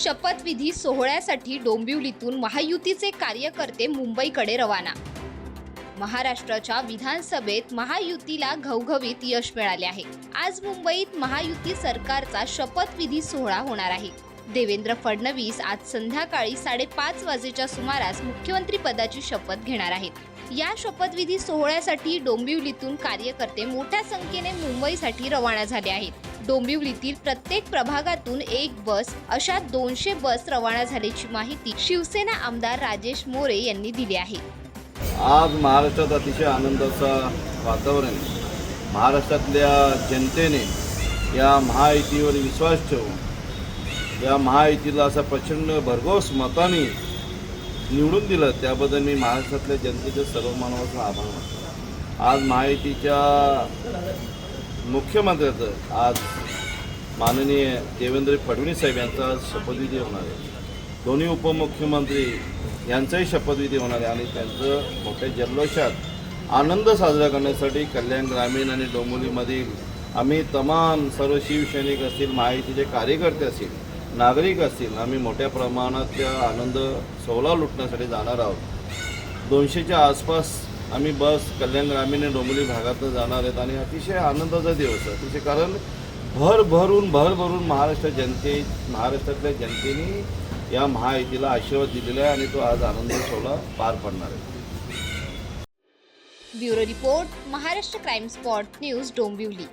शपथविधी सोहळ्यासाठी डोंबिवलीतून महायुतीचे कार्यकर्ते मुंबईकडे रवाना. महाराष्ट्राच्या विधानसभेत महायुतीला घवघवीत यश मिळाले आहे. आज मुंबईत महायुती सरकारचा शपथविधी सोहळा होणार आहे. देवेंद्र फडणवीस आज संध्याकाळी साडेपाच वाजेच्या सुमारास मुख्यमंत्री पदाची शपथ घेणार आहेत. या शपथविधी सोहळ्यासाठी डोंबिवलीतून कार्यकर्ते मोठ्या संख्येने मुंबईसाठी रवाना झाले आहेत. डोंबिवलीतील प्रत्येक प्रभागातून एक बस अशा दोनशे बस रवाना झाल्याची माहिती शिवसेना आमदार राजेश मोरे यांनी दिली आहे. आज महाराष्ट्रात अतिशय आनंदाचा वातावरण महाराष्ट्रातल्या जनतेने या महायुतीवर विश्वास ठेवून या महायुतीला असा प्रचंड भरघोस मताने निवडून दिलं त्याबद्दल मी महाराष्ट्रातल्या जनतेचे सर्व मानवाचा आभार मानतो. आज महायुतीच्या मुख्यमंत्र्याचं आज माननीय देवेंद्र फडणवीस साहेब यांचा आज शपथविधी होणार आहे. दोन्ही उपमुख्यमंत्री यांचाही शपथविधी होणार आहे आणि त्यांचं मोठ्या जल्लोषात आनंद साजरा करण्यासाठी कल्याण ग्रामीण आणि डोंबिवलीमधील आम्ही तमाम सर्व शिवसैनिक असतील माहितीचे कार्यकर्ते असतील नागरिक असतील आम्ही मोठ्या प्रमाणात त्या आनंद सोहळा लुटण्यासाठी जाणार आहोत. दोनशेच्या आसपास आम्ही बस कल्याण ग्रामीण आणि डोंबिवली भागातनं जाणार आहेत आणि अतिशय आनंदाचा दिवस आहे. अतिशय कारण भर भरून भर भरून महाराष्ट्र जनते महाराष्ट्रातल्या जनतेने या महायुतीला आशीर्वाद दिलेला आहे आणि तो आज आनंद सोहळा पार पडणार आहे. Bureau report Maharashtra crime spot news Dombivli.